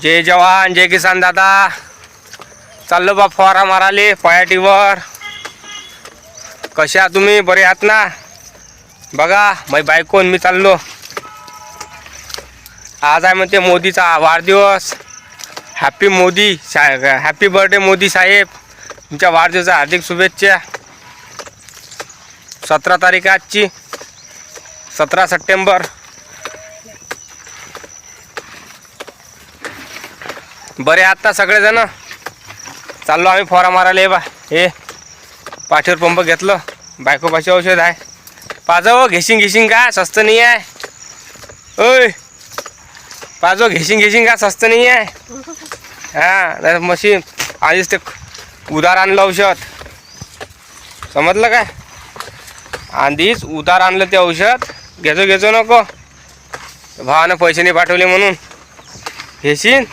जय जवान जय किसान दादा. चाललो बा फवारा माराले पयाटीवर. कसे आहात तुम्ही? बरे आहात ना? बघा मै बायकोन मी चाललो. आज आहे म्हणते मोदीचा वाढदिवस. Happy Modi happy birthday Modi साहेब. तुमच्या वाढदिवसा हार्दिक शुभेच्छा. सतरा तारीख आजची. सतरा सप्टेंबर. बरे आत्ता सगळेजण. चाललो आम्ही फवारा मारायला हे बा. हे पाठीवर पंप घेतलं. बायकोपाशी औषध आहे. पाजव हो, घेशिंग घेशिंग का? स्वस्त हो, नाही आहे ओय पाजव घेशिंग घेशिंग का? स्वस्त नाही आहे हां मशीन. आधीच ते उधार आणलं औषध. समजलं काय? आधीच उधार आणलं ते औषध. घेजो घेजो नको. भावानं पैसे नाही पाठवले म्हणून. घेशीन.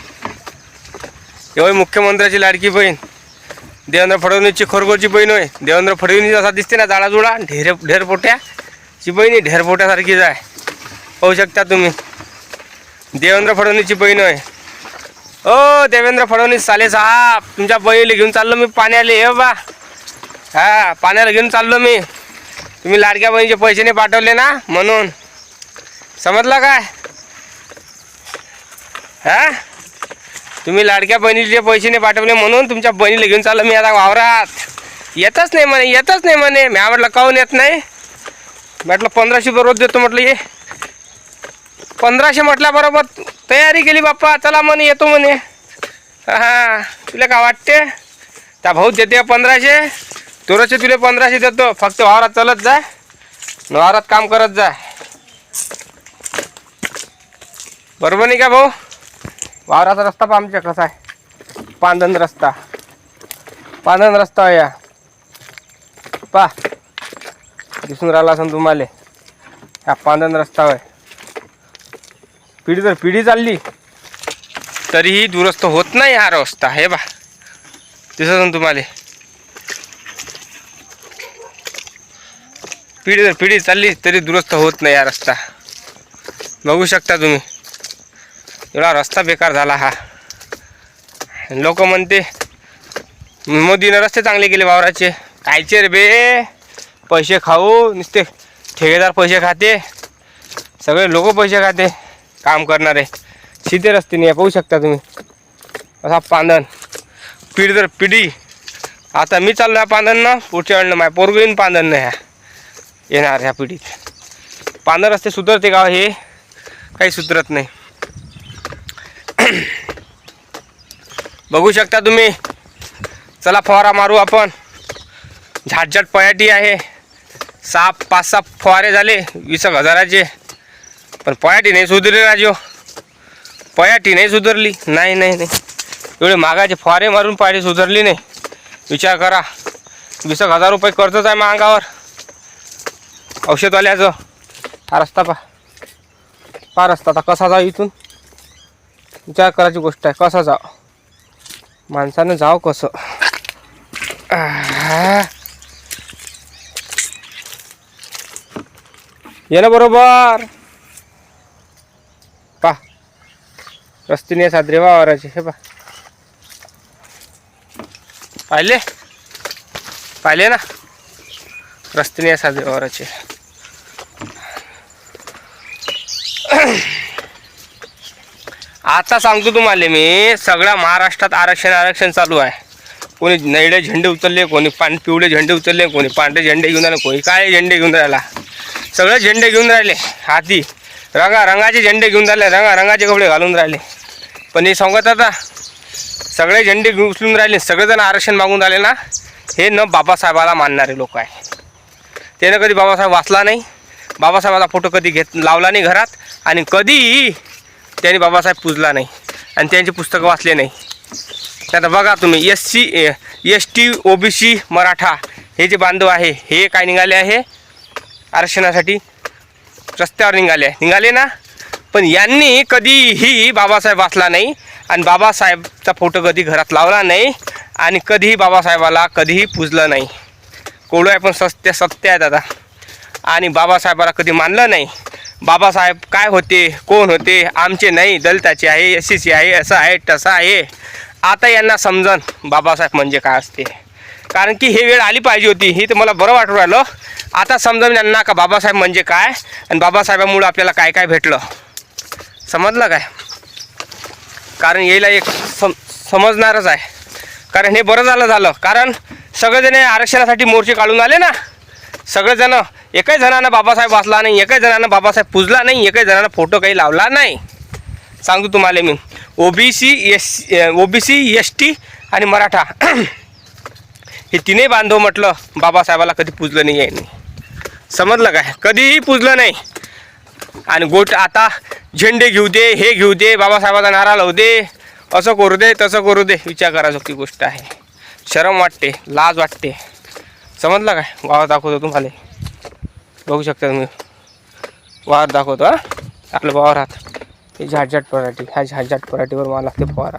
एवढी मुख्यमंत्र्याची लाडकी बहीण. देवेंद्र फडणवीसची खरोखरची बहीण होय. देवेंद्र फडणवीस असा दिसते ना जाडाजुडा ढेर ढेरपोट्याची बहीण आहे ढेरपोट्यासारखीच आहे. पाहू शकता तुम्ही. देवेंद्र फडणवीसची बहीण होय. ओ देवेंद्र फडणवीस साले साहेब तुमच्या बहिणीला घेऊन चाललो मी पाण्याला हे बा. हा पाण्याला घेऊन चाललो मी. तुम्ही लाडक्या बहिणीचे पैसे नाही पाठवले ना म्हणून. समजलं काय? हा? तुम्ही लाडक्या बहिणीचे पैसे नाही पाठवले म्हणून तुमच्या बहिणीला घेऊन चाललो मी आता वावरात. येतच नाही म्हणे येतच नाही म्हणे. मी म्हटलं काहून येत नाही? म्हटलं पंधराशे रुपये रोज देतो म्हटलं ये. पंधराशे म्हटल्याबरोबर तयारी केली बाप्पा. चला म्हणे येतो म्हणे. हां तुला काय वाटते? त्या भाऊ देते पंधराशे. तुरचे तुला पंधराशे देतो. फक्त वावरात चालत जाय वावरात काम करत जाय बरोबर नाही का भाऊ? वावराचा रस्ता पण आमच्या कसा आहे. पांदन रस्ता. पांदन रस्ता आहे या. पा दिसून राहिला असं तुम्हाला. ह्या पांदन रस्ता आहे पिढी तर पिढी चालली तरीही दुरुस्त होत नाही हा रस्ता. हे बा दिसत तुम्हाला. पिढी तर पिढी चालली तरी दुरुस्त होत नाही हा रस्ता. बघू शकता तुम्ही. एवढा रस्ता बेकार झाला हा. लोक म्हणते मोदीनं रस्ते चांगले केले वावराचे. कायचे रे बे. पैसे खाऊ नुसते ठेकेदार पैसे खाते. सगळे लोक पैसे खाते. काम करणारे. सीधे रस्ते नाही पाहू शकता तुम्ही. असा पांदन पिढी तर पिढी. आता मी चाललो आहे पांदन ना पुढच्या वेळेला माझ्या पोरग येईन पांदन नाही ह्या येणार ह्या पिढीत. पांदन रस्ते सुधरते का हो हे? काही सुधरत नाही. बघू शकता तुम्ही. चला फवारा मारू आपण. झाटझाट पयाटी आहे. सहा पाच सहा फवारे झाले वीस एक हजाराचे. पण पयाटी नाही सुधरली राजो. पयाटी नाही सुधरली. नाही नाही नाही. एवढे मागाचे फवारे मारून पयाटी सुधरली नाही. विचार करा. वीस एक हजार रुपये कर्जच आहे महागावर. औषधवाल्याचं. हा रस्ता पा पा रस्ता आता कसा जाऊ इथून? विचार करायची गोष्ट आहे. कसा जाऊ? माणसानं जाव कसं? ये ना बरोबर. पा. रस्तीने सादरे वावराचे. हे पा. पाहिले? पाहिले ना? रस्तीने सादरे वावराचे. आता सांगतो तुम्हाला मी सगळ्या महाराष्ट्रात आरक्षण आरक्षण चालू आहे. कोणी नैडे झेंडे उचलले कोणी पान पिवळे झेंडे उचलले कोणी पांढरे झेंडे घेऊन राहिले कोणी काळे झेंडे घेऊन राहिला. सगळे झेंडे घेऊन राहिले हाती. रंगा रंगाचे झेंडे घेऊन राहिले रंगा रंगाचे कपडे घालून राहिले. पण हे सांगत आता सगळे झेंडे घेऊन उचलून राहिले सगळेजण आरक्षण मागून राहिले ना हे न बाबासाहेबाला मानणारे लोक आहे. त्यानं कधी बाबासाहेब वाचला नाही बाबासाहेबाचा फोटो कधी घेत लावला नाही घरात आणि कधीही त्यांनी बाबासाहेब पुजला नाही आणि त्यांची पुस्तकं वाचले नाही. आता बघा तुम्ही S C S T O B C Maratha हे जे बांधव आहे हे काय निघाले आहे? आरक्षणासाठी रस्त्यावर निघाले आहे. निघाले ना? पण यांनी कधीही बाबासाहेब वाचला नाही आणि बाबासाहेबचा फोटो कधी घरात लावला नाही आणि कधीही बाबासाहेबाला कधीही पुजलं नाही. कोवळं आहे पण सत्य सत्य आहे दादा. आणि बाबासाहेबाला कधी मानलं नाही. बाबासाहेब काय होते? कोण होते? आमचे नाही दलिताचे आहे एस सी आहे असं आहे तसं आहे. आता यांना समजन बाबासाहेब म्हणजे काय असते. कारण की हे वेळ आली पाहिजे होती. ही तर मला बरं वाटू राहिलं. आता समजावून यांना का बाबासाहेब म्हणजे काय? आणि बाबासाहेबामुळं आपल्याला काय काय भेटलं? समजलं काय? कारण यायला एक सम समजणारच आहे. कारण हे बरं झालं झालं. कारण सगळेजण आरक्षणासाठी मोर्चे काढून आले ना? सगळेजणं एकही जणांना बाबासाहेब वाचला नाही एकही जणांना बाबासाहेब पुजला नाही एकही जणांना फोटो काही लावला नाही. सांगतो तुम्हाला मी. OBC S OBC S T आणि मराठा. हे तिन्ही बांधव म्हटलं बाबासाहेबाला कधी पुजलं नाही आहे समजलं काय? कधीही पुजलं नाही. आणि गोट आता झेंडे घेऊ दे हे घेऊ दे बाबासाहेबाचा नारा लावू दे असं करू दे तसं करू दे विचार करायची गोष्ट आहे. शरम वाटते लाज वाटते. समजलं काय? वावर दाखवतो तुम्हाला. बघू शकता तुम्ही. वावर दाखवतो, हा. आपल्या वावरात. हे झाडझाट पराठी, ह्या झाडझाट पराठीवर मला लागते फवारा.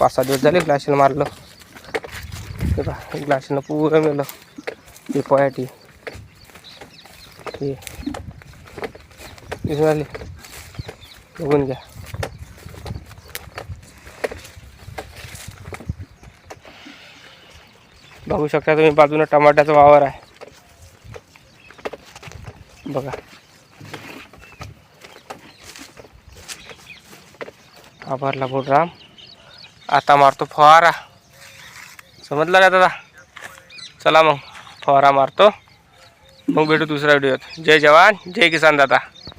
पाच सहा दिवस झाले ग्लाशीनं मारलं. हे पहा ग्लाशीनं पुरं मेलं. हे पराठी. हे. आले बघून घ्या. बघू शकता तुम्ही बाजूनं टमाट्याचा वावर आहे. बघा. आभारला राम आता मारतो फवारा. समजलं का दादा? चला मग फवारा मारतो. मग भेटू दुसऱ्या व्हिडिओत. जय जवान जय किसान दादा.